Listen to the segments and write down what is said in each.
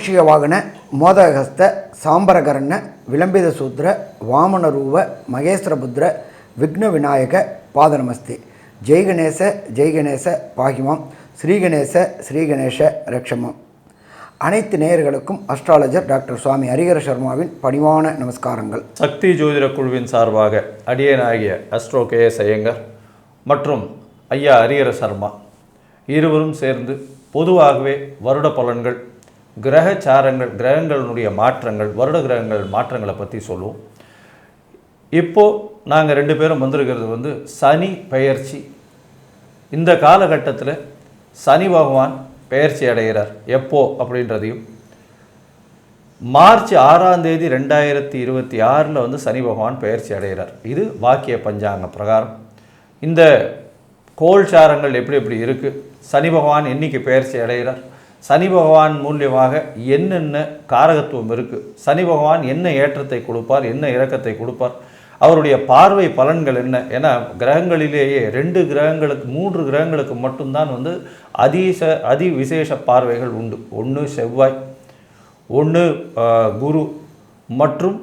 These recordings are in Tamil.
மூஷிக வாகன மோதகஸ்த சாம்பரகரண விளம்பித சூத்திர வாமனரூப மகேஸ்வரபுத்திர விக்ன விநாயக பாதநமஸ்தே ஜெய்கணேச ஜெய்கணேச பாகிமாம். ஸ்ரீகணேச ஸ்ரீகணேச ரக்ஷமம். அனைத்து நேயர்களுக்கும் அஸ்ட்ராலஜர் டாக்டர் சுவாமி ஹரிகர சர்மாவின் பணிவான நமஸ்காரங்கள். சக்தி ஜோதிட குழுவின் சார்பாக அடியனாகிய அஸ்ட்ரோ கே எஸ் ஐயங்கர் மற்றும் ஐயா ஹரிஹர சர்மா இருவரும் சேர்ந்து பொதுவாகவே வருட பலன்கள் கிரக சாரங்கள் கிரகங்களினுடைய மாற்றங்கள் வருட கிரகங்கள் மாற்றங்களை பற்றி சொல்லுவோம். இப்போது நாங்கள் ரெண்டு பேரும் வந்திருக்கிறது வந்து சனி பெயர்ச்சி. இந்த காலகட்டத்தில் சனி பகவான் பெயர்ச்சி அடைகிறார். எப்போ அப்படின்றதையும். மார்ச் ஆறாம் தேதி ரெண்டாயிரத்தி இருபத்தி ஆறில் வந்து சனி பகவான் பெயர்ச்சி அடைகிறார். இது வாக்கிய பஞ்சாங்க பிரகாரம். இந்த கோல்சாரங்கள் எப்படி எப்படி இருக்குது சனி பகவான் என்றைக்கு பெயர்ச்சி அடைகிறார்? சனி பகவான் மூலியமாக என்னென்ன காரகத்துவம் இருக்குது சனி பகவான் என்ன ஏற்றத்தை கொடுப்பார்? என்ன இறக்கத்தை கொடுப்பார்? அவருடைய பார்வை பலன்கள் என்ன? ஏன்னா கிரகங்களிலேயே ரெண்டு கிரகங்களுக்கு மூன்று கிரகங்களுக்கு மட்டும்தான் வந்து அதிச அதி விசேஷ பார்வைகள் உண்டு. ஒன்று செவ்வாய் ஒன்று குரு மற்றும்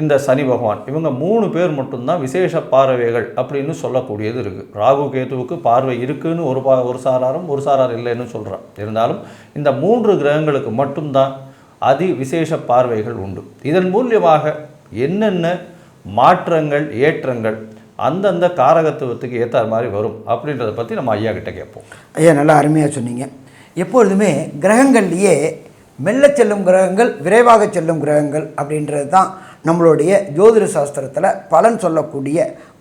இந்த சனி பகவான். இவங்க மூணு பேர் மட்டும்தான் விசேஷ பார்வைகள் அப்படின்னு சொல்லக்கூடியது இருக்குது ராகு கேதுவுக்கு பார்வை இருக்குன்னு ஒரு பா ஒரு சாராரும் ஒரு சாரார் இல்லைன்னு சொல்கிறான் இருந்தாலும் இந்த மூன்று கிரகங்களுக்கு மட்டும்தான் அதி விசேஷ பார்வைகள் உண்டு. இதன் மூலியமாக என்னென்ன மாற்றங்கள் ஏற்றங்கள் அந்தந்த காரகத்துவத்துக்கு ஏற்ற மாதிரி வரும் அப்படின்றத பற்றி நம்ம ஐயா கிட்ட கேட்போம். ஐயா நல்லா அருமையாக சொன்னீங்க. எப்பொழுதுமே கிரகங்கள்லேயே மெல்ல செல்லும் கிரகங்கள் விரைவாக செல்லும் கிரகங்கள் அப்படின்றது தான் நம்மளுடைய ஜோதிட சாஸ்திரத்தில் பலன் சொல்லக்கூடிய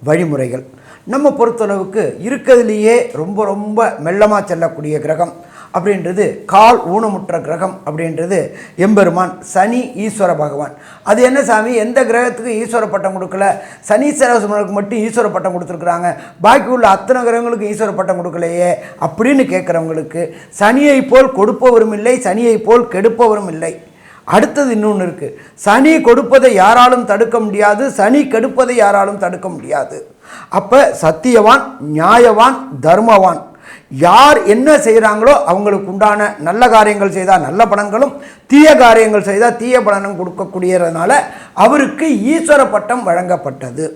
வழிமுறைகள். நம்ம பொறுத்தளவுக்கு இருக்கிறதுலேயே ரொம்ப ரொம்ப மெல்லமாக செல்லக்கூடிய கிரகம் அப்படின்றது கால் ஊனமுற்ற கிரகம் அப்படின்றது எம்பெருமான் சனி ஈஸ்வர பகவான். அது என்ன சாமி? எந்த கிரகத்துக்கு ஈஸ்வர பட்டம் கொடுக்கல? சனீஸ்வரசுமனுக்கு மட்டும் ஈஸ்வர பட்டம் கொடுத்துருக்குறாங்க. பாக்கி உள்ள அத்தனை கிரகங்களுக்கு ஈஸ்வர பட்டம் கொடுக்கலையே அப்படின்னு கேட்குறவங்களுக்கு சனியை போல் கொடுப்பவரும் இல்லை சனியை போல் கெடுப்பவரும் இல்லை. அடுத்தது இன்னொன்று இருக்குது சனி கொடுப்பதை யாராலும் தடுக்க முடியாது சனி கெடுப்பதை யாராலும் தடுக்க முடியாது. அப்போ சத்தியவான் நியாயவான் தர்மவான். யார் என்ன செய்கிறாங்களோ அவங்களுக்கு உண்டான நல்ல காரியங்கள் செய்தால் நல்ல பலன்களும் தீய காரியங்கள் செய்தால் தீய பலனும் கொடுக்கக்கூடியதுனால அவருக்கு ஈஸ்வர பட்டம் வழங்கப்பட்டது.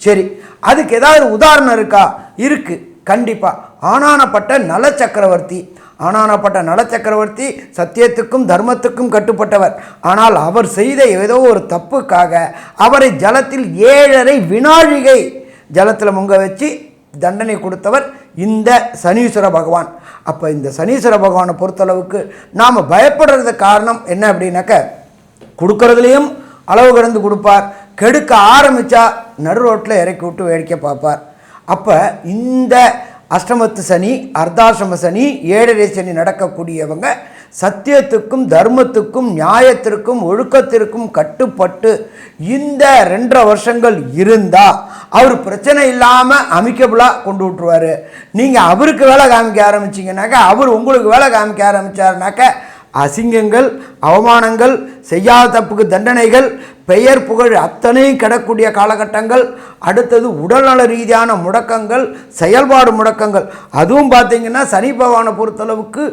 சரி அதுக்கு ஏதாவது உதாரணம் இருக்கா? இருக்குது கண்டிப்பாக ஆனானப்பட்ட நல சக்கரவர்த்தி ஆனானப்பட்ட நல சக்கரவர்த்தி சத்தியத்துக்கும் தர்மத்துக்கும் கட்டுப்பட்டவர். ஆனால் அவர் செய்த ஏதோ ஒரு தப்புக்காக அவரை ஜலத்தில் ஏழரை வினாழிகை ஜலத்தில் முங்க வச்சு தண்டனை கொடுத்தவர் இந்த சனீஸ்வர பகவான். அப்போ இந்த சனீஸ்வர பகவானை பொறுத்தளவுக்கு நாம் பயப்படுறது காரணம் என்ன அப்படின்னாக்க கொடுக்கறதுலேயும் அளவு கடந்து கொடுப்பார். கெடுக்க ஆரம்பித்தா நடு ரோட்டில் இறக்கி விட்டு வேடிக்கை பார்ப்பார். அப்போ இந்த அஷ்டமத்து சனி அர்த்தாசிரம சனி ஏழரை சனி நடக்கக்கூடியவங்க சத்தியத்துக்கும் தர்மத்துக்கும் நியாயத்திற்கும் ஒழுக்கத்திற்கும் கட்டுப்பட்டு இந்த ரெண்டரை வருஷங்கள் இருந்தால் அவர் பிரச்சனை இல்லாமல் அமிக்கபுளாக கொண்டு விட்ருவார் நீங்கள் அவருக்கு வேலை காமிக்க ஆரம்பிச்சிங்கனாக்கா அவர் உங்களுக்கு வேலை காமிக்க ஆரம்பித்தாருனாக்கா அசிங்கங்கள் அவமானங்கள் செய்யாத தப்புக்கு தண்டனைகள் பெயர் புகழ் அத்தனையும் கிடக்கூடிய காலகட்டங்கள் அடுத்தது உடல்நல ரீதியான முடக்கங்கள் செயல்பாடு முடக்கங்கள். அதுவும் பார்த்திங்கன்னா சனி பகவானை பொறுத்தளவுக்கு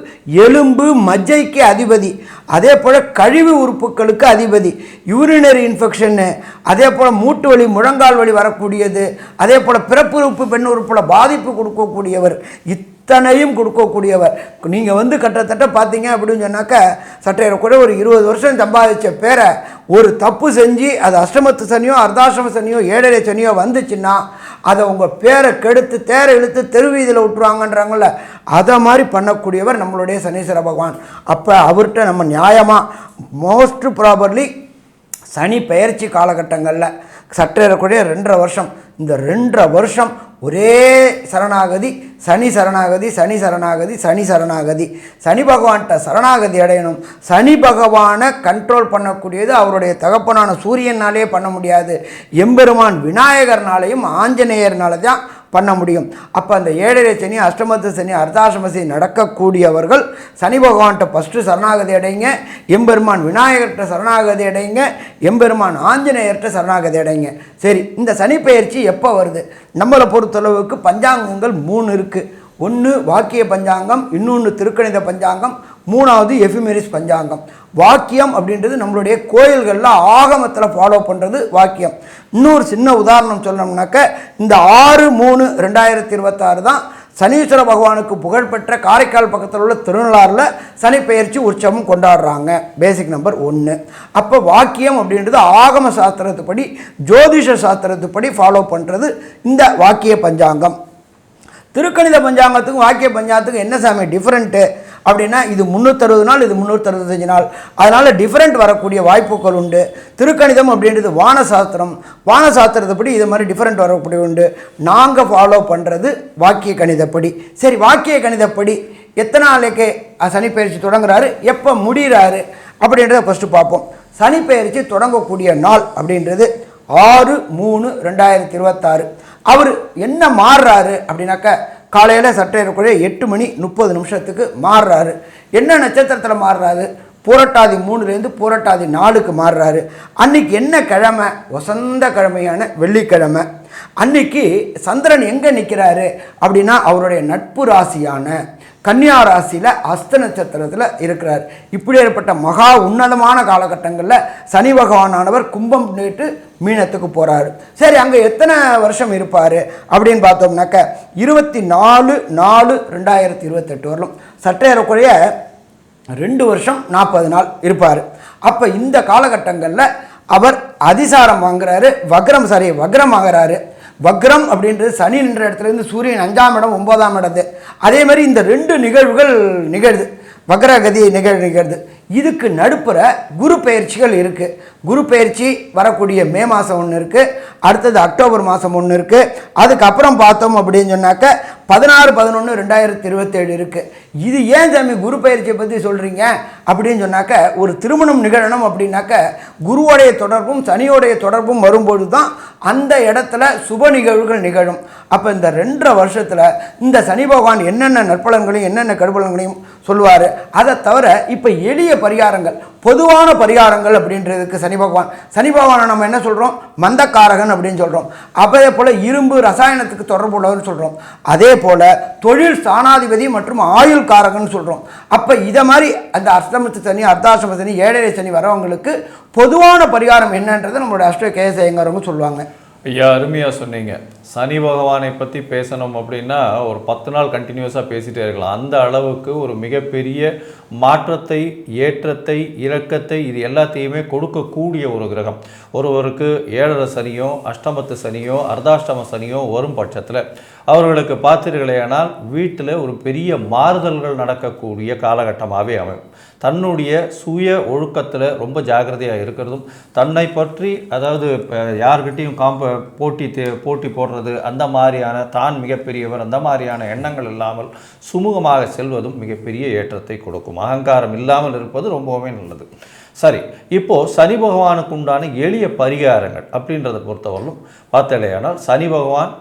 எலும்பு மஜ்ஜைக்கு அதிபதி. அதே போல் கழிவு உறுப்புகளுக்கு அதிபதி. யூரினரி இன்ஃபெக்ஷன்னு அதே போல் மூட்டு வலி முழங்கால் வலி வரக்கூடியது. அதே போல் பிறப்பு உறுப்பு பெண் உறுப்பில் பாதிப்பு கொடுக்கக்கூடியவர். இத் இத்தனையும் கொடுக்கக்கூடியவர். நீங்கள் வந்து கிட்டத்தட்ட பார்த்தீங்க அப்படின்னு சொன்னாக்க சட்டையரை கூட ஒரு இருபது வருஷம் சம்பாதிச்ச பேரை ஒரு தப்பு செஞ்சு அது அஷ்டமத்து சனியோ அர்த்தாசிரம சனியோ ஏழரை சனியோ வந்துச்சுன்னா அதை உங்கள் பேரை கெடுத்து தேரை இழுத்து தெருவீதியில் விட்டுருவாங்கன்றாங்கள அதை மாதிரி பண்ணக்கூடியவர் நம்மளுடைய சனீஸ்வர பகவான். அப்போ அவர்கிட்ட நம்ம நியாயமாக மோஸ்ட் ப்ராபர்லி சனி பெயர்ச்சி காலகட்டங்களில் சற்றேறக்கூடிய ரெண்டரை வருஷம் இந்த ரெண்டரை வருஷம் ஒரே சரணாகதி சனி சரணாகதி சனி சரணாகதி சனி சரணாகதி. சனி பகவான்கிட்ட சரணாகதி அடையணும். சனி பகவானை கண்ட்ரோல் பண்ணக்கூடியது அவருடைய தகப்பனான சூரியனாலே பண்ண முடியாது. எம்பெருமான் விநாயகர்னாலையும் ஆஞ்சநேயர்னால தான் பண்ண முடியும். அப்போ அந்த ஏழரை சனி அஷ்டமத்து சனி அர்த்தாசிரம சனி நடக்கக்கூடியவர்கள் சனி பகவான்கிட்ட ஃபஸ்ட்டு சரணாகதி அடைங்க. எம்பெருமான் விநாயகர்கிட்ட சரணாகதி அடைங்க. எம்பெருமான் ஆஞ்சநேயர்கிட்ட சரணாகதி அடைங்க. சரி இந்த சனி பயிற்சி எப்போ வருது? நம்மளை பொறுத்தளவுக்கு பஞ்சாங்கங்கள் மூணு இருக்குது ஒன்று வாக்கிய பஞ்சாங்கம் இன்னொன்று திருக்கணித பஞ்சாங்கம் மூணாவது எஃபிமெரிஸ் பஞ்சாங்கம். வாக்கியம் அப்படின்றது நம்மளுடைய கோயில்களில் ஆகமத்தில் ஃபாலோ பண்ணுறது வாக்கியம். இன்னொரு சின்ன உதாரணம் சொல்லணும்னாக்க இந்த ஆறு மூணு ரெண்டாயிரத்தி இருபத்தாறு தான் சனீஸ்வர பகவானுக்கு புகழ்பெற்ற காரைக்கால் பக்கத்தில் உள்ள திருநள்ளாறில் சனி பெயர்ச்சி உற்சவம் கொண்டாடுறாங்க. பேசிக் நம்பர் ஒன்று அப்போ வாக்கியம் அப்படின்றது ஆகம சாஸ்திரத்துப்படி ஜோதிஷ சாஸ்திரத்துப்படி ஃபாலோ பண்ணுறது இந்த வாக்கிய பஞ்சாங்கம். திருக்கணித பஞ்சாங்கத்துக்கும் வாக்கிய பஞ்சாங்கத்துக்கும் என்ன சாமி டிஃப்ரெண்ட்டு அப்படின்னா இது முந்நூற்றறுபது நாள் இது முந்நூற்றறுபத்தஞ்சு நாள். அதனால் டிஃப்ரெண்ட் வரக்கூடிய வாய்ப்புகள் உண்டு. திருக்கணிதம் அப்படின்றது வானசாஸ்திரம். வானசாஸ்திரத்தைப்படி இது மாதிரி டிஃப்ரெண்ட் வரக்கூடிய உண்டு. நாங்கள் ஃபாலோ பண்ணுறது வாக்கிய கணிதப்படி. சரி வாக்கிய கணிதப்படி எத்தனை நாளைக்கு சனிப்பயிற்சி தொடங்குறாரு? எப்போ முடிகிறாரு? அப்படின்றத ஃபஸ்ட்டு பார்ப்போம். சனிப்பயிற்சி தொடங்கக்கூடிய நாள் அப்படின்றது ஆறு மூணு ரெண்டாயிரத்தி இருபத்தாறு. அவர் என்ன மாறுறாரு அப்படின்னாக்க காலையில் சட்டையிறக்குள்ளே எட்டு மணி முப்பது நிமிஷத்துக்கு மாறுறாரு. என்ன நட்சத்திரத்தில் மாறுறாரு? பூரட்டாதி மூணுலேருந்து பூரட்டாதி நாலுக்கு மாறுறாரு. அன்னைக்கு என்ன கிழமை? வசந்த கிழமையான வெள்ளிக்கிழமை. அன்னைக்கு சந்திரன் எங்கே நிற்கிறாரு அப்படின்னா அவருடைய நட்பு ராசியான கன்னியா ராசியில் அஸ்த நட்சத்திரத்தில் இருக்கிறார். இப்படி ஏற்பட்ட மகா உன்னதமான காலகட்டங்களில் சனி பகவானானவர் கும்பம் நேற்று மீனத்துக்கு போகிறாரு சரி அங்கே எத்தனை வருஷம் இருப்பார் அப்படின்னு பார்த்தோம்னாக்க இருபத்தி நாலு நாலு ரெண்டாயிரத்தி இருபத்தெட்டு வரலும் சற்றேறக்குறைய ரெண்டு வருஷம் நாற்பது நாள் இருப்பார். அப்போ இந்த காலகட்டங்களில் அவர் அதிசாரம் வாங்குறாரு வக்ரம் சாரி வக்ரம் ஆகிறாரு வக்ரம் அப்படின்றது சனி நின்ற இடத்துல இருந்து சூரியன் அஞ்சாம் இடம் ஒன்பதாம் இடது அதே மாதிரி இந்த ரெண்டு நிகழ்வுகள் நிகழுது. வக்ரகதி நிகழ் நிகழ்து. இதுக்கு நடுப்புற குரு பயிற்சிகள் இருக்குது குரு பயிற்சி வரக்கூடிய மே மாதம் ஒன்று இருக்குது அடுத்தது அக்டோபர் மாதம் ஒன்று இருக்குது அதுக்கப்புறம் பார்த்தோம் அப்படின்னு சொன்னாக்க பதினாறு பதினொன்று ரெண்டாயிரத்தி இருபத்தேழு இருக்குது இது ஏன் சாமி குரு பயிற்சியை பற்றி சொல்கிறீங்க அப்படின்னு சொன்னாக்க ஒரு திருமணம் நிகழணும் அப்படின்னாக்க குருவோடைய தொடர்பும் சனியோடைய தொடர்பும் வரும்பொழுது தான் அந்த இடத்துல சுப நிகழ்வுகள் நிகழும். அப்போ இந்த ரெண்டரை வருஷத்தில் இந்த சனி பகவான் என்னென்ன நற்பலன்களையும் என்னென்ன கடுபலன்களையும் சொல்லுவார் அதை தவிர இப்போ எளிய பரிகாரங்கள் பொதுவான பரிகாரங்கள் அப்படின்றதுக்கு சனி பகவான் சனி பகவானை நம்ம என்ன சொல்கிறோம் மந்தக்காரகன் அப்படின்னு சொல்கிறோம் அதே போல் இரும்பு ரசாயனத்துக்கு தொடர்புள்ளவர்னு சொல்கிறோம் அதே போல் தொழில் ஸ்தானாதிபதி மற்றும் ஆயுள் காரகன் சொல்கிறோம் அப்போ இதை மாதிரி அந்த அஷ்டமத்து சனி அர்த்தாசிரம சனி ஏழரை சனி வரவங்களுக்கு பொதுவான பரிகாரம் என்னன்றதை நம்மளோட அஷ்ட கேசயங்கிறவங்க சொல்லுவாங்க. ஐயா அருமையாக சொன்னீங்க. சனி பகவானை பற்றி பேசணும் அப்படின்னா ஒரு பத்து நாள் கண்டினியூஸாக பேசிகிட்டே இருக்கலாம். அந்த அளவுக்கு ஒரு மிகப்பெரிய மாற்றத்தை ஏற்றத்தை இறக்கத்தை இது எல்லாத்தையுமே கொடுக்கக்கூடிய ஒரு கிரகம். ஒருவருக்கு ஏழரை சனியோ அஷ்டமத்து சனியோ அர்த்தாஷ்டம சனியோ வரும் பட்சத்தில் அவர்களுக்கு பார்த்தீர்களேயானால் வீட்டில் ஒரு பெரிய மாறுதல்கள் நடக்கக்கூடிய காலகட்டமாகவே அமையும். தன்னுடைய சுய ஒழுக்கத்தில் ரொம்ப ஜாக்கிரதையாக இருக்கிறதும் தன்னை பற்றி அதாவது யார்கிட்டையும் காம்ப போட்டி தே- போட்டி போடுறது அந்த மாதிரியான தான் மிகப்பெரியவர் அந்த மாதிரியான எண்ணங்கள் இல்லாமல் சுமூகமாக செல்வதும் மிகப்பெரிய ஏற்றத்தை கொடுக்கும். அகங்காரம் இல்லாமல் இருப்பது ரொம்பவுமே நல்லது. சரி இப்போது சனி பகவானுக்கு உண்டான எளிய பரிகாரங்கள் அப்படின்றத பொறுத்தவரையிலும் பார்த்தலையானால் சனி பகவான்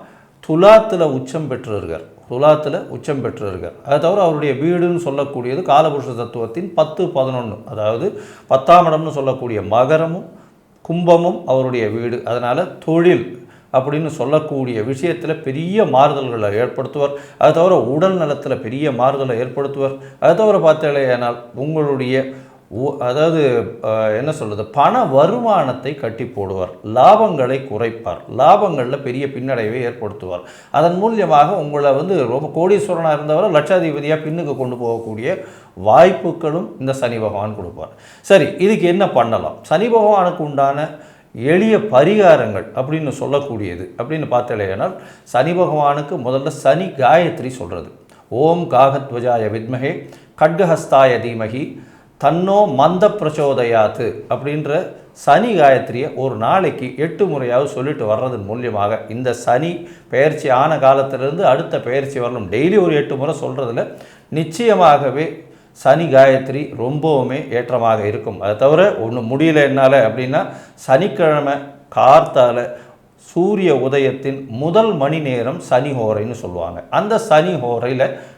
துலாத்தில் உச்சம் பெற்றிருக்கார் துலாத்தில் உச்சம் பெற்றிருக்கார் அதை தவிர அவருடைய வீடுன்னு சொல்லக்கூடியது காலபுருஷ தத்துவத்தின் பத்து பதினொன்று அதாவது பத்தாம் இடம்னு சொல்லக்கூடிய மகரமும் கும்பமும் அவருடைய வீடு. அதனால் தொழில் அப்படின்னு சொல்லக்கூடிய விஷயத்தில் பெரிய மாறுதல்களை ஏற்படுத்துவார். அது தவிர உடல் நலத்தில் பெரிய மாறுதலை ஏற்படுத்துவார். அது தவிர பார்த்தீங்களேனால் உங்களுடைய அதாவது என்ன சொல்கிறது பண வருமானத்தை கட்டி போடுவார். லாபங்களை குறைப்பார். லாபங்களில் பெரிய பின்னடைவை ஏற்படுத்துவார். அதன் மூலியமாக உங்களை வந்து ரொம்ப கோடீஸ்வரனாக இருந்தவரை லட்சாதிபதியாக பின்னுக்கு கொண்டு போகக்கூடிய வாய்ப்புகளும் இந்த சனி பகவான் கொடுப்பார். சரி இதுக்கு என்ன பண்ணலாம்? சனி பகவானுக்கு உண்டான எளிய பரிகாரங்கள் அப்படின்னு சொல்லக்கூடியது. அப்படின்னு பார்த்தலையானால் சனி பகவானுக்கு முதல்ல சனி காயத்ரி சொல்கிறது ஓம் காகத்வஜாய வித்மகே கட்கஹஸ்தாய தீமகி தன்னோ மந்த பிரச்சோதயாத்து அப்படின்ற சனி காயத்ரியை ஒரு நாளைக்கு எட்டு முறையாவது சொல்லிட்டு வர்றதன் மூலியமாக இந்த சனி பயிற்சி ஆன காலத்திலிருந்து அடுத்த பயிற்சி வரணும். டெய்லி ஒரு எட்டு முறை சொல்கிறதுல நிச்சயமாகவே சனி காயத்ரி ரொம்பவுமே ஏற்றமாக இருக்கும். அதை தவிர ஒன்று முடியல என்னால் அப்படின்னா சனிக்கிழமை கார்த்தால் சூரிய உதயத்தின் முதல் மணி நேரம் சனி ஹோரைன்னு சொல்லுவாங்க. அந்த சனி ஹோரையில்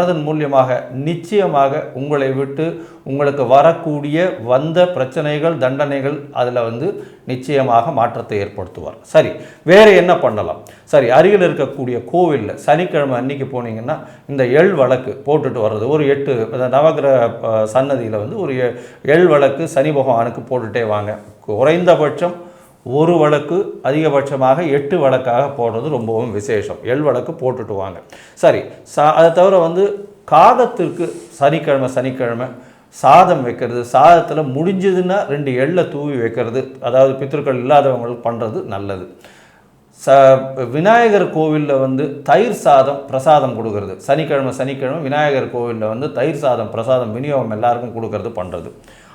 பண்ணுறதன் மூலியமாக நிச்சயமாக உங்களை விட்டு உங்களுக்கு வரக்கூடிய வந்த பிரச்சனைகள் தண்டனைகள் அதில் வந்து நிச்சயமாக மாற்றத்தை ஏற்படுத்துவார். சரி வேறு என்ன பண்ணலாம்? சரி அருகில் இருக்கக்கூடிய கோவிலில் சனிக்கிழமை அன்னைக்கு போனீங்கன்னா இந்த எள் வழக்கு போட்டுட்டு வர்றது. ஒரு எட்டு நவகிரக சன்னதியில் வந்து ஒரு எ- எள் வழக்கு சனி பகவானுக்கு போட்டுட்டே வாங்க. குறைந்தபட்சம் ஒரு வழக்கு அதிகபட்சமாக எட்டு வழக்காக போடுறது ரொம்பவும் விசேஷம். எள் வழக்கு போட்டுட்டு வாங்க. சரி சா அதை தவிர வந்து காகத்திற்கு சனிக்கிழமை சனிக்கிழமை சாதம் வைக்கிறது சாதத்தில் முடிஞ்சதுன்னா ரெண்டு எள்ளை தூவி வைக்கிறது அதாவது பித்திருக்கள் இல்லாதவங்களுக்கு பண்ணுறது நல்லது. ச விநாயகர் கோவிலில் வந்து தயிர் சாதம் பிரசாதம் கொடுக்கறது. சனிக்கிழமை சனிக்கிழமை விநாயகர் கோவிலில் வந்து தயிர் சாதம் பிரசாதம் விநியோகம் எல்லாருக்கும் கொடுக்கறது பண்ணுறது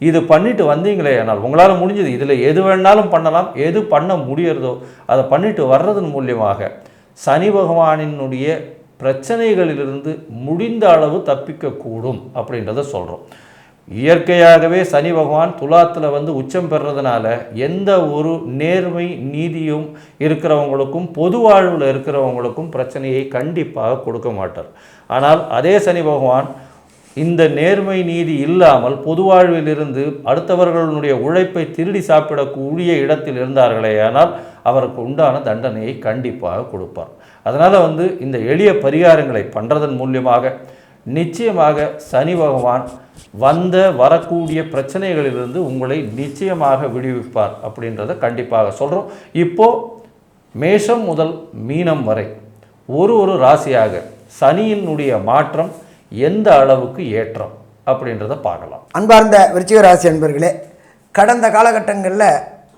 இது பண்ணிட்டு வந்தீங்களே ஆனால் உங்களால் முடிஞ்சது. இதில் எது வேணாலும் பண்ணலாம். எது பண்ண முடியறதோ அதை பண்ணிட்டு வர்றதன் மூலியமாக சனி பகவானினுடைய பிரச்சனைகளிலிருந்து முடிந்த அளவு தப்பிக்கக்கூடும் அப்படின்றத சொல்கிறோம் இயற்கையாகவே சனி பகவான் துலாத்தில் வந்து உச்சம் பெறதுனால எந்த ஒரு நேர்மை நீதியும் இருக்கிறவங்களுக்கும் பொது வாழ்வில் இருக்கிறவங்களுக்கும் பிரச்சனையை கண்டிப்பாக கொடுக்க மாட்டார். ஆனால் அதே சனி பகவான் இந்த நேர்மை நீதி இல்லாமல் பொதுவாழ்வில் இருந்து அடுத்தவர்களுடைய உழைப்பை திருடி சாப்பிடக்கூடிய இடத்தில் இருந்தார்களே ஆனால் அவருக்கு உண்டான தண்டனையை கண்டிப்பாக கொடுப்பார். அதனால் வந்து இந்த எளிய பரிகாரங்களை பண்ணுறதன் மூலியமாக நிச்சயமாக சனி பகவான் வந்த வரக்கூடிய பிரச்சனைகளிலிருந்து உங்களை நிச்சயமாக விடுவிப்பார் அப்படின்றத கண்டிப்பாக சொல்கிறோம் இப்போது மேஷம் முதல் மீனம் வரை ஒரு ஒரு ராசியாக சனியினுடைய மாற்றம் எந்த அளவுக்கு ஏற்றம் அப்படின்றத பார்க்கலாம். அன்பார்ந்த விருச்சிகராசி அன்பர்களே கடந்த காலகட்டங்களில்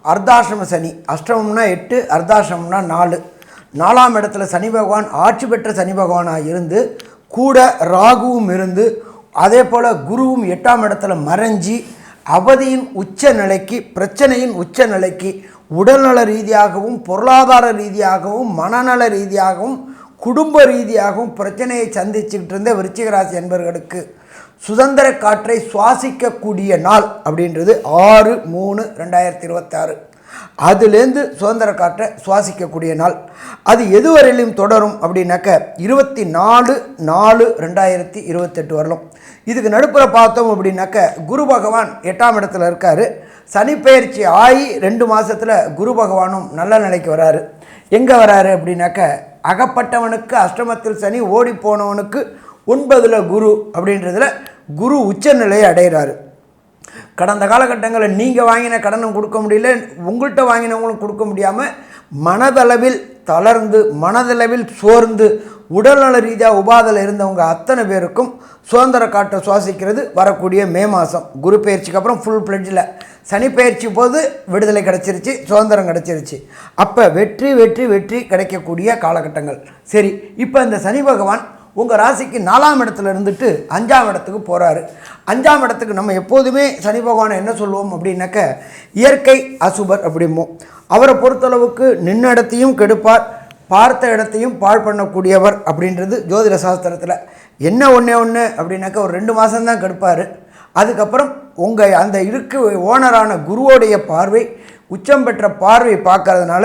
அர்த்தாசிரம சனி அஷ்டமம்னா எட்டு அர்த்தாசிரமம்னா நாலு. நாலாம் இடத்துல சனி பகவான் ஆட்சி பெற்ற சனி பகவானாக இருந்து கூட ராகுவும் இருந்து அதே போல் குருவும் எட்டாம் இடத்துல மறைஞ்சி அவதியின் உச்ச நிலைக்கு பிரச்சனையின் உச்ச நிலைக்கு உடல்நல ரீதியாகவும் பொருளாதார ரீதியாகவும் மனநல ரீதியாகவும் குடும்ப ரீதியாகவும் பிரச்சனையை சந்திச்சுக்கிட்டு இருந்த விருச்சிகராசி என்பவர்களுக்கு சுதந்திர காற்றை சுவாசிக்கக்கூடிய நாள் அப்படின்றது ஆறு மூணு ரெண்டாயிரத்தி இருபத்தாறு. அதுலேருந்து சுதந்திர காற்றை சுவாசிக்கக்கூடிய நாள். அது எதுவரையிலும் தொடரும் அப்படின்னாக்க இருபத்தி நாலு நாலு ரெண்டாயிரத்தி இருபத்தெட்டு வரலும். இதுக்கு நடுப்புற பார்த்தோம் அப்படின்னாக்க குரு பகவான் எட்டாம் இடத்துல இருக்கார். சனிப்பெயர்ச்சி ஆகி ரெண்டு மாதத்தில் குரு பகவானும் நல்ல நிலைக்கு வராரு. எங்கே வராரு அப்படின்னாக்க அகப்பட்டவனுக்கு அஷ்டமத்தில் சனி ஓடி போனவனுக்கு ஒன்பதில் குரு அப்படின்றதுல குரு உச்சநிலையை அடைகிறாரு. கடந்த காலகட்டங்களில் நீங்கள் வாங்கின கடனும் கொடுக்க முடியல உங்கள்கிட்ட வாங்கினவங்களும் கொடுக்க முடியாமல் மனதளவில் தளர்ந்து மனதளவில் சோர்ந்து உடல்நல ரீதியாக உபாதையில் இருந்தவங்க அத்தனை பேருக்கும் சுதந்திர காற்றை சுவாசிக்கிறது வரக்கூடிய மே மாதம் குரு பயிற்சிக்கு அப்புறம் ஃபுல் பிளட்ஜில் சனி பயிற்சி போது விடுதலை கிடச்சிருச்சு சுதந்திரம் கிடச்சிருச்சு. அப்போ வெற்றி வெற்றி வெற்றி கிடைக்கக்கூடிய காலகட்டங்கள். சரி இப்போ இந்த சனி பகவான் உங்கள் ராசிக்கு நாலாம் இடத்துல இருந்துட்டு அஞ்சாம் இடத்துக்கு போகிறாரு அஞ்சாம் இடத்துக்கு நம்ம எப்போதுமே சனி பகவானை என்ன சொல்லுவோம் அப்படின்னாக்க இயற்கை அசுபர் அப்படிம்போம். அவரை பொறுத்தளவுக்கு நின்ன இடத்தையும் கெடுப்பார் பார்த்த இடத்தையும் பாழ் பண்ணக்கூடியவர் அப்படின்றது ஜோதிட சாஸ்திரத்தில். என்ன ஒன்றே ஒன்று அப்படின்னாக்க ஒரு ரெண்டு மாதம்தான் கெடுப்பார். அதுக்கப்புறம் உங்கள் அந்த இருக்கு ஓனரான குருவோடைய பார்வை உச்சம் பெற்ற பார்வை பார்க்கறதுனால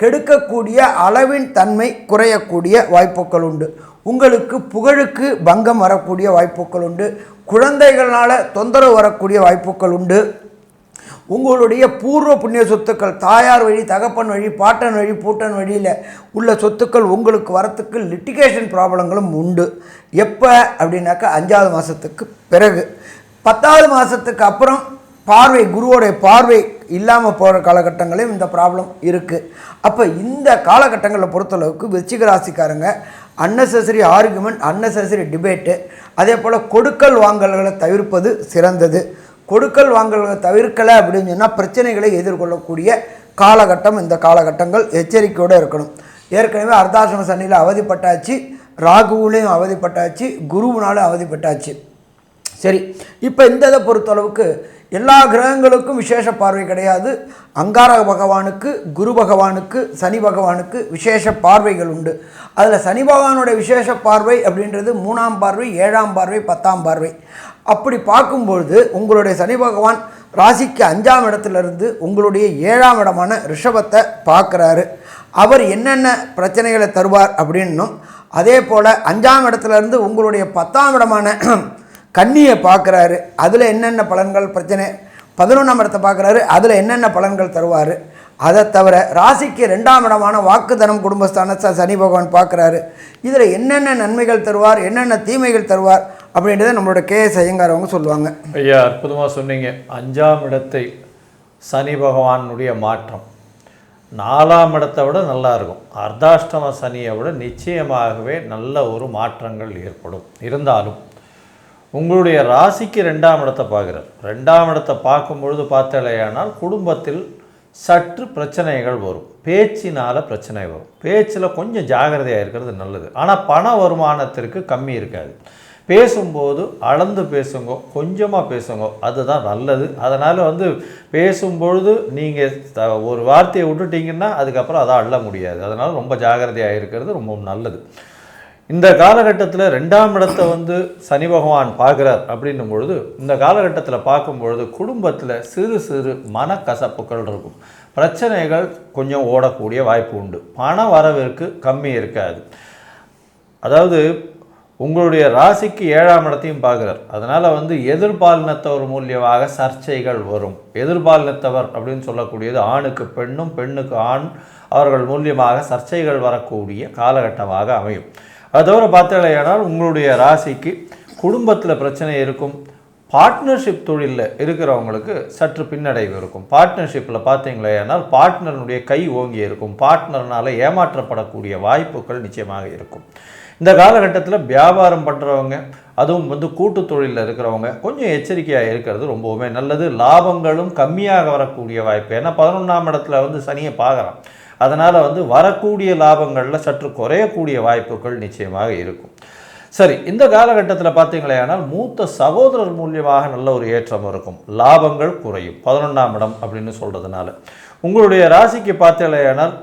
கெடுக்கக்கூடிய அளவின் தன்மை குறையக்கூடிய வாய்ப்புகள் உண்டு. உங்களுக்கு புகழுக்கு பங்கம் வரக்கூடிய வாய்ப்புகள் உண்டு. குழந்தைகளால் தொந்தரவு வரக்கூடிய வாய்ப்புகள் உண்டு. உங்களுடைய பூர்வ புண்ணிய சொத்துக்கள் தாயார் வழி தகப்பன் வழி பாட்டன் வழி பூட்டன் வழியில் உள்ள சொத்துக்கள் உங்களுக்கு வரத்துக்கு லிட்டிகேஷன் ப்ராப்ளங்களும் உண்டு. எப்போ? அப்படின்னாக்கா அஞ்சாவது மாதத்துக்கு பிறகு. பத்தாவது மாதத்துக்கு அப்புறம் பார்வை குருவோடைய பார்வை இல்லாமல் போகிற காலகட்டங்களையும் இந்த ப்ராப்ளம் இருக்குது அப்போ இந்த காலகட்டங்களை பொறுத்தளவுக்கு விருச்சிக ராசிக்காரங்க அன்னெசரி ஆர்குமெண்ட் அன்னெசரி டிபேட்டு அதே போல் கொடுக்கல் வாங்கல்களை தவிர்ப்பது சிறந்தது. கொடுக்கல் வாங்கல்களை தவிர்க்கலை அப்படின்னு சொன்னால் பிரச்சனைகளை எதிர்கொள்ளக்கூடிய காலகட்டம் இந்த காலகட்டங்கள் எச்சரிக்கையோடு இருக்கணும். ஏற்கனவே அர்த்தாசிரம சனியில் அவதிப்பட்டாச்சு ராகுவிலையும் அவதிப்பட்டாச்சு குருவினாலும் அவதிப்பட்டாச்சு. சரி இப்போ இந்த இதை பொறுத்தளவுக்கு எல்லா கிரகங்களுக்கும் விசேஷ பார்வை கிடையாது. அங்கார பகவானுக்கு குரு பகவானுக்கு சனி பகவானுக்கு விசேஷ பார்வைகள் உண்டு. அதில் சனி பகவானுடைய விசேஷ பார்வை அப்படின்றது மூணாம் பார்வை ஏழாம் பார்வை பத்தாம் பார்வை. அப்படி பார்க்கும்பொழுது உங்களுடைய சனி பகவான் ராசிக்கு அஞ்சாம் இடத்துலேருந்து உங்களுடைய ஏழாம் இடமான ரிஷபத்தை பார்க்குறாரு. அவர் என்னென்ன பிரச்சனைகளை தருவார் அப்படின்னும் அதே போல் அஞ்சாம் இடத்துலேருந்து உங்களுடைய பத்தாம் இடமான கன்னியை பார்க்குறாரு அதில் என்னென்ன பலன்கள் பிரச்சனை? பதினொன்றாம் இடத்தை பார்க்குறாரு அதில் என்னென்ன பலன்கள் தருவார்? அதை தவிர ராசிக்கு ரெண்டாம் இடமான வாக்குத்தனம் குடும்பஸ்தானத்தை சனி பகவான் பார்க்குறாரு. இதில் என்னென்ன நன்மைகள் தருவார் என்னென்ன தீமைகள் தருவார் அப்படின்றத நம்மளோட கே எஸ் ஐயங்காரவங்க சொல்லுவாங்க. ஐயா அற்புதமாக சொன்னீங்க. அஞ்சாம் இடத்தை சனி பகவானுடைய மாற்றம். நாலாம் இடத்தை விட நல்லா இருக்கும். அர்த்தாஷ்டம சனியை விட நிச்சயமாகவே நல்ல ஒரு மாற்றங்கள் ஏற்படும். இருந்தாலும் உங்களுடைய ராசிக்கு ரெண்டாம் இடத்தை பார்க்குறார். ரெண்டாம் இடத்தை பார்க்கும்பொழுது பார்த்தலையானால் குடும்பத்தில் சற்று பிரச்சனைகள் வரும். பேச்சினால் பிரச்சனை வரும். பேச்சில் கொஞ்சம் ஜாகிரதையாக இருக்கிறது நல்லது. ஆனால் பண வருமானத்திற்கு கம்மி இருக்காது. பேசும்போது அளந்து பேசுங்க கொஞ்சமாக பேசுங்க அதுதான் நல்லது. அதனால் வந்து பேசும்பொழுது நீங்கள் த ஒரு வார்த்தையை விட்டுட்டீங்கன்னா அதுக்கப்புறம் அதை அள்ள முடியாது. அதனால் ரொம்ப ஜாகிரதையாக இருக்கிறது ரொம்ப நல்லது. இந்த காலகட்டத்தில் ரெண்டாம் இடத்தை வந்து சனி பகவான் பார்க்குறார் அப்படின்னும் பொழுது இந்த காலகட்டத்தில் பார்க்கும்பொழுது குடும்பத்தில் சிறு சிறு மனக்கசப்புகள் இருக்கும். பிரச்சனைகள் கொஞ்சம் ஓடக்கூடிய வாய்ப்பு உண்டு. பண வரவிற்கு கம்மி இருக்காது. அதாவது உங்களுடைய ராசிக்கு ஏழாம் இடத்தையும் பார்க்குறார். அதனால் வந்து எதிர்பாலினத்தவர் மூலியமாக சர்ச்சைகள் வரும். எதிர்பாலினத்தவர் அப்படின்னு சொல்லக்கூடியது ஆணுக்கு பெண்ணும் பெண்ணுக்கு ஆண் அவர்கள் மூலியமாக சர்ச்சைகள் வரக்கூடிய காலகட்டமாக அமையும். அது தவிர பார்த்தீங்களேனால் உங்களுடைய ராசிக்கு குடும்பத்தில் பிரச்சனை இருக்கும். பார்ட்னர்ஷிப் தொழிலில் இருக்கிறவங்களுக்கு சற்று பின்னடைவு இருக்கும். பார்ட்னர்ஷிப்பில் பார்த்தீங்களேனால் பார்ட்னருடைய கை ஓங்கி இருக்கும். பார்ட்னர்னால் ஏமாற்றப்படக்கூடிய வாய்ப்புகள் நிச்சயமாக இருக்கும். இந்த காலகட்டத்தில் வியாபாரம் பண்ணுறவங்க அதுவும் வந்து கூட்டு தொழிலில் இருக்கிறவங்க கொஞ்சம் எச்சரிக்கையாக இருக்கிறது ரொம்பவுமே நல்லது. லாபங்களும் கம்மியாக வரக்கூடிய வாய்ப்பு. ஏன்னா பதினொன்றாம் இடத்துல வந்து சனியை பார்க்குறான். அதனால் வந்து வரக்கூடிய லாபங்களில் சற்று குறையக்கூடிய வாய்ப்புகள் நிச்சயமாக இருக்கும். சரி இந்த காலகட்டத்தில் பார்த்தீங்களேனால் மூத்த சகோதரர் மூலியமாக நல்ல ஒரு ஏற்றம் இருக்கும். லாபங்கள் குறையும். பதினொன்றாம் இடம் அப்படின்னு சொல்கிறதுனால உங்களுடைய ராசிக்கு பார்த்தீங்களேனால்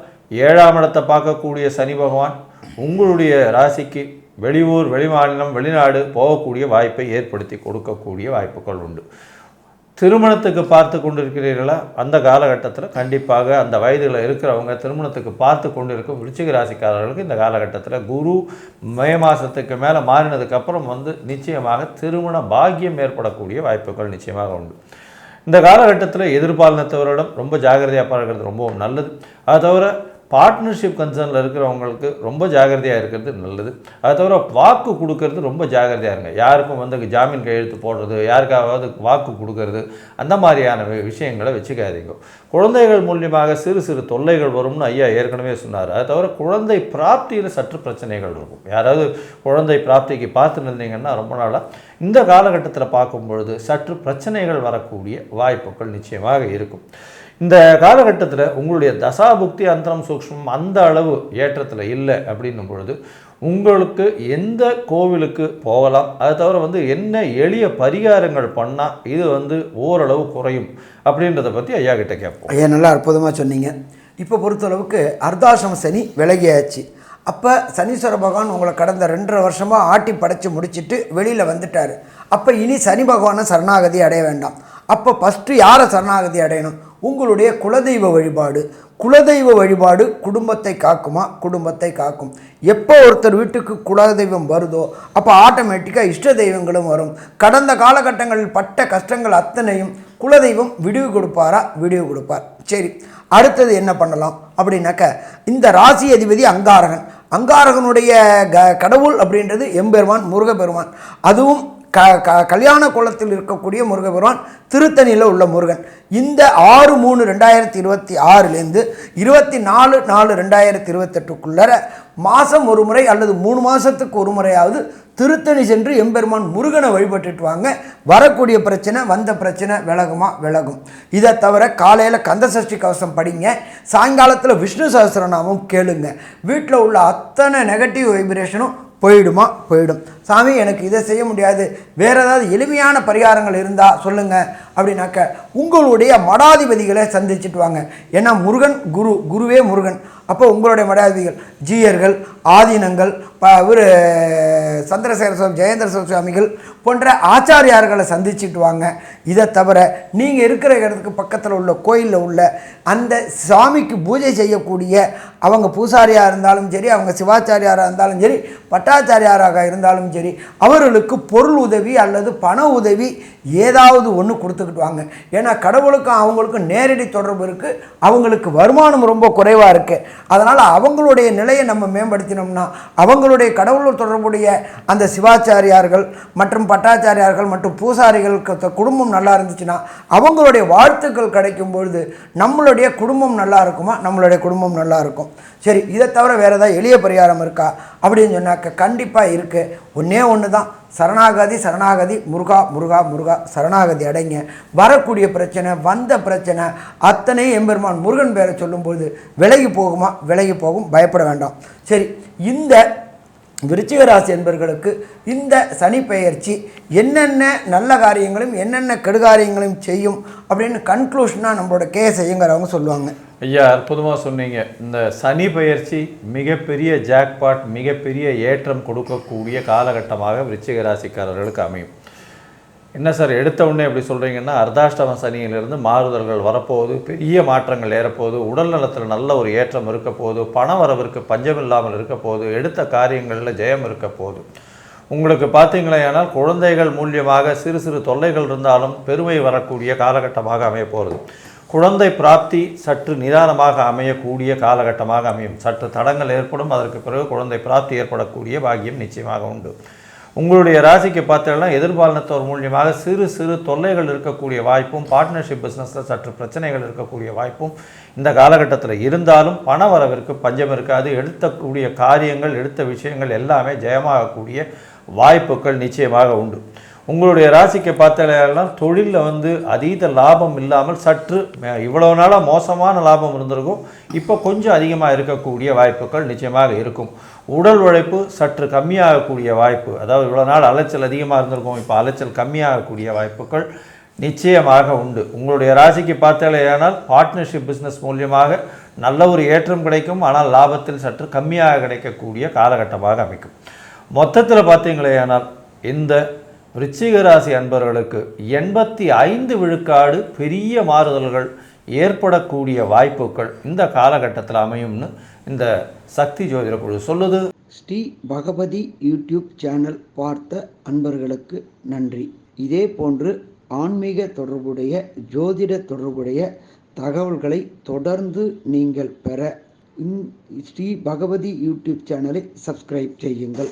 ஏழாம் இடத்தை பார்க்கக்கூடிய சனி பகவான் உங்களுடைய ராசிக்கு வெளியூர் வெளிமாநிலம் வெளிநாடு போகக்கூடிய வாய்ப்பை ஏற்படுத்தி கொடுக்கக்கூடிய வாய்ப்புகள் உண்டு. திருமணத்துக்கு பார்த்து கொண்டிருக்கிறீர்களா? அந்த காலகட்டத்தில் கண்டிப்பாக அந்த வயதில் இருக்கிறவங்க திருமணத்துக்கு பார்த்து கொண்டிருக்கும் விருச்சிக ராசிக்காரர்களுக்கு இந்த காலகட்டத்தில் குரு மே மாதத்துக்கு மேலே மாறினதுக்கப்புறம் வந்து நிச்சயமாக திருமண பாக்கியம் ஏற்படக்கூடிய வாய்ப்புகள் நிச்சயமாக உண்டு. இந்த காலகட்டத்தில் எதிர்பாலினத்தவரிடம் ரொம்ப ஜாகிரதையாக பழகிறது ரொம்பவும் நல்லது. அது தவிர பார்ட்னர்ஷிப் கன்சர்னில் இருக்கிறவங்களுக்கு ரொம்ப ஜாகிரதையாக இருக்கிறது நல்லது. அது தவிர வாக்கு கொடுக்கறது ரொம்ப ஜாகிரதையாக இருங்க. யாருக்கும் வந்து ஜாமீன் கையெழுத்து போடுறது யாருக்காவது வாக்கு கொடுக்கறது அந்த மாதிரியான வி- விஷயங்களை வச்சுக்காதீங்க. குழந்தைகள் மூலியமாக சிறு சிறு தொல்லைகள் வரும்னு ஐயா ஏற்கனவே சொன்னார். அது தவிர குழந்தை பிராப்தியில் சற்று பிரச்சனைகள் இருக்கும். யாராவது குழந்தை பிராப்திக்கு பார்த்துன்னு இருந்தீங்கன்னா ரொம்ப நாளாக இந்த காலகட்டத்தில் பார்க்கும் பொழுது சற்று பிரச்சனைகள் வரக்கூடிய வாய்ப்புகள் நிச்சயமாக இருக்கும். இந்த காலகட்டத்தில் உங்களுடைய தசாபுக்தி அந்தரம் சூக்ஷ்மம் அந்த அளவு ஏற்றத்தில் இல்லை அப்படின்னும் பொழுது உங்களுக்கு எந்த கோவிலுக்கு போகலாம்? அது தவிர வந்து என்ன எளிய பரிகாரங்கள் பண்ணால் இது வந்து ஓரளவு குறையும்? அப்படின்றத பற்றி ஐயா கிட்ட கேட்போம். ஐயா நல்லா அற்புதமாக சொன்னீங்க. இப்போ பொறுத்தளவுக்கு அர்த்தாசிரம சனி விலகியாச்சு. அப்போ சனீஸ்வர பகவான் உங்களை கடந்த ரெண்டரை வருஷமாக ஆட்டி படைச்சி முடிச்சுட்டு வெளியில் வந்துட்டார். அப்போ இனி சனி பகவானை சரணாகதி அடைய வேண்டாம். அப்போ ஃபஸ்ட்டு யாரை சரணாகதி அடையணும்? உங்களுடைய குலதெய்வ வழிபாடு. குலதெய்வ வழிபாடு குடும்பத்தை காக்குமா? குடும்பத்தை காக்கும். எப்போ ஒருத்தர் வீட்டுக்கு குலதெய்வம் வருதோ அப்போ ஆட்டோமேட்டிக்காக இஷ்ட தெய்வங்களும் வரும். கடந்த காலகட்டங்களில் பட்ட கஷ்டங்கள் அத்தனையும் குலதெய்வம் விடிவு கொடுப்பாரா? விடிவு கொடுப்பார். சரி அடுத்தது என்ன பண்ணலாம்? அப்படின்னாக்க இந்த ராசி அதிபதி அங்காரகன். அங்காரகனுடைய க கடவுள் அப்படின்றது எம்பெருமான் முருகப்பெருமான். அதுவும் க க கல்யாண குளத்தில் இருக்கக்கூடிய முருகப்பெருமான் திருத்தணியில் உள்ள முருகன். இந்த ஆறு மூணு ரெண்டாயிரத்தி இருபத்தி ஆறுலேருந்து இருபத்தி நாலு நாலு ரெண்டாயிரத்தி இருபத்தெட்டுக்குள்ளர மாதம் ஒரு முறை அல்லது மூணு மாதத்துக்கு ஒரு முறையாவது திருத்தணி சென்று எம்பெருமான் முருகனை வழிபட்டுட்டு வாங்க. வரக்கூடிய பிரச்சனை வந்த பிரச்சனை விலகுமா? விலகும். இதை தவிர காலையில் கந்தசஷ்டி கவசம் படிங்க. சாயங்காலத்தில் விஷ்ணு சகசிரநாமம் கேளுங்க. வீட்டில் உள்ள அத்தனை நெகட்டிவ் வைப்ரேஷனும் போயிடுமா? போயிடும். சாமி எனக்கு இதை செய்ய முடியாது. வேறு ஏதாவது எளிமையான பரிகாரங்கள் இருந்தால் சொல்லுங்கள் அப்படின்னாக்க உங்களுடைய மடாதிபதிகளை சந்திச்சுட்டு வாங்க. ஏன்னா முருகன் குரு குருவே முருகன். அப்போ உங்களுடைய மடாதிபதிகள் ஜீயர்கள் ஆதீனங்கள் ப இவர் சந்திரசேகர சுவாமி ஜெயேந்திர சுவாமிகள் போன்ற ஆச்சாரியார்களை சந்திச்சுட்டு வாங்க. இதை தவிர நீங்கள் இருக்கிற இடத்துக்கு பக்கத்தில் உள்ள கோயிலில் உள்ள அந்த சாமிக்கு பூஜை செய்யக்கூடிய அவங்க பூசாரியாக இருந்தாலும் சரி அவங்க சிவாச்சாரியாராக இருந்தாலும் சரி பட்டாச்சாரியாராக இருந்தாலும் சரி அவர்களுக்கு பொருள் உதவி அல்லது பண உதவி ஏதாவது ஒன்று கொடுத்துக்கிட்டு வாங்க. ஏன்னா கடவுளுக்கும் அவங்களுக்கும் நேரடி தொடர்பு இருக்குது அவங்களுக்கு வருமானம் ரொம்ப குறைவாக இருக்குது அதனால் அவங்களுடைய நிலையை நம்ம மேம்படுத்தினோம்னா அவங்களுடைய கடவுள் தொடர்புடைய அந்த சிவாச்சாரியார்கள் மற்றும் பட்டாச்சாரியார்கள் மற்றும் பூசாரிகளுக்கு குடும்பம் நல்லா இருந்துச்சுன்னா அவங்களுடைய வாழ்த்துக்கள் கிடைக்கும் பொழுது நம்மளுடைய குடும்பம் நல்லா இருக்குமா? நம்மளுடைய குடும்பம் நல்லா இருக்கும். சரி இதை தவிர வேறு ஏதாவது எளிய பரிகாரம் இருக்கா? அப்படின்னு சொன்னாக்க கண்டிப்பாக இருக்குது ஒன்றே ஒன்று தான் சரணாகதி சரணாகதி முருகா முருகா முருகா சரணாகதி அடைங்க. வரக்கூடிய பிரச்சனை வந்த பிரச்சனை அத்தனையும் எம்பெருமான் முருகன் பேரை சொல்லும்போது விலகி போகுமா? விலகி போகும். பயப்பட வேண்டாம். சரி இந்த விருச்சிக ராசி என்பவர்களுக்கு இந்த சனி பெயர்ச்சி என்னென்ன நல்ல காரியங்களும் என்னென்ன கெடுகாரியங்களையும் செய்யும் அப்படின்னு கன்க்ளூஷனாக நம்மளோட கே செய்யுங்கிறவங்க சொல்லுவாங்க. ஐயா அற்புதமாக சொன்னீங்க. இந்த சனி பெயர்ச்சி மிகப்பெரிய ஜாக்பாட் மிகப்பெரிய ஏற்றம் கொடுக்கக்கூடிய காலகட்டமாக விருச்சிக ராசிக்காரர்களுக்கு அமையும். என்ன சார் எடுத்த உடனே எப்படி சொல்கிறீங்கன்னா அர்த்தாஷ்டம சனியிலிருந்து மாறுதல்கள் வரப்போகுது பெரிய மாற்றங்கள் ஏறப்போகுது உடல் நலத்தில் நல்ல ஒரு ஏற்றம் இருக்க போகுது பண வரவிற்கு பஞ்சம் இல்லாமல் இருக்க போகுது எடுத்த காரியங்களில் ஜெயம் இருக்க போகுது உங்களுக்கு பார்த்தீங்களேனால் குழந்தைகள் மூலியமாக சிறு சிறு தொல்லைகள் இருந்தாலும் பெருமை வரக்கூடிய காலகட்டமாக அமைய போகிறது குழந்தை பிராப்தி சற்று நிதானமாக அமையக்கூடிய காலகட்டமாக அமையும். சற்று தடங்கள் ஏற்படும் அதற்கு பிறகு குழந்தை பிராப்தி ஏற்படக்கூடிய பாக்கியம் நிச்சயமாக உண்டு. உங்களுடைய ராசிக்கு பார்த்தீங்கன்னா எதிர்பாலனத்தோர் மூலியமாக சிறு சிறு தொல்லைகள் இருக்கக்கூடிய வாய்ப்பும் பார்ட்னர்ஷிப் பிஸ்னஸில் சற்று பிரச்சனைகள் இருக்கக்கூடிய வாய்ப்பும் இந்த காலகட்டத்தில் இருந்தாலும் பண வரவிற்கு பஞ்சம் இருக்காது. எடுத்தக்கூடிய காரியங்கள் எடுத்த விஷயங்கள் எல்லாமே ஜெயமாகக்கூடிய வாய்ப்புகள் நிச்சயமாக உண்டு. உங்களுடைய ராசிக்கு பார்த்தீங்கன்னா தொழிலில் வந்து அதீத லாபம் இல்லாமல் சற்று இவ்வளோ நாளாக மோசமான லாபம் இருந்திருக்கும். இப்போ கொஞ்சம் அதிகமாக இருக்கக்கூடிய வாய்ப்புகள் நிச்சயமாக இருக்கும். உடல் உழைப்பு சற்று கம்மியாகக்கூடிய வாய்ப்பு அதாவது இவ்வளோ நாள் அலைச்சல் அதிகமாக இருந்திருக்கும் இப்போ அலைச்சல் கம்மியாகக்கூடிய வாய்ப்புகள் நிச்சயமாக உண்டு. உங்களுடைய ராசிக்கு பார்த்தாலேயானால் பார்ட்னர்ஷிப் பிஸ்னஸ் மூலியமாக நல்ல ஒரு ஏற்றம் கிடைக்கும் ஆனால் லாபத்தில் சற்று கம்மியாக கிடைக்கக்கூடிய காலகட்டமாக அமைக்கும். மொத்தத்தில் பார்த்தீங்களேயானால் இந்த ரிச்சிகராசி அன்பர்களுக்கு எண்பத்தி ஐந்து விழுக்காடு பெரிய மாறுதல்கள் ஏற்படக்கூடிய வாய்ப்புகள் இந்த காலகட்டத்தில் அமையும்னு இந்த சக்தி ஜோதிட குழு சொல்லுது. ஸ்ரீ பகவதி யூடியூப் சேனல் பார்த்த அன்பர்களுக்கு நன்றி. இதே போன்று ஆன்மீக தொடர்புடைய ஜோதிட தொடர்புடைய தகவல்களை தொடர்ந்து நீங்கள் பெற ஸ்ரீ பகவதி யூடியூப் சேனலை சப்ஸ்கிரைப் செய்யுங்கள்.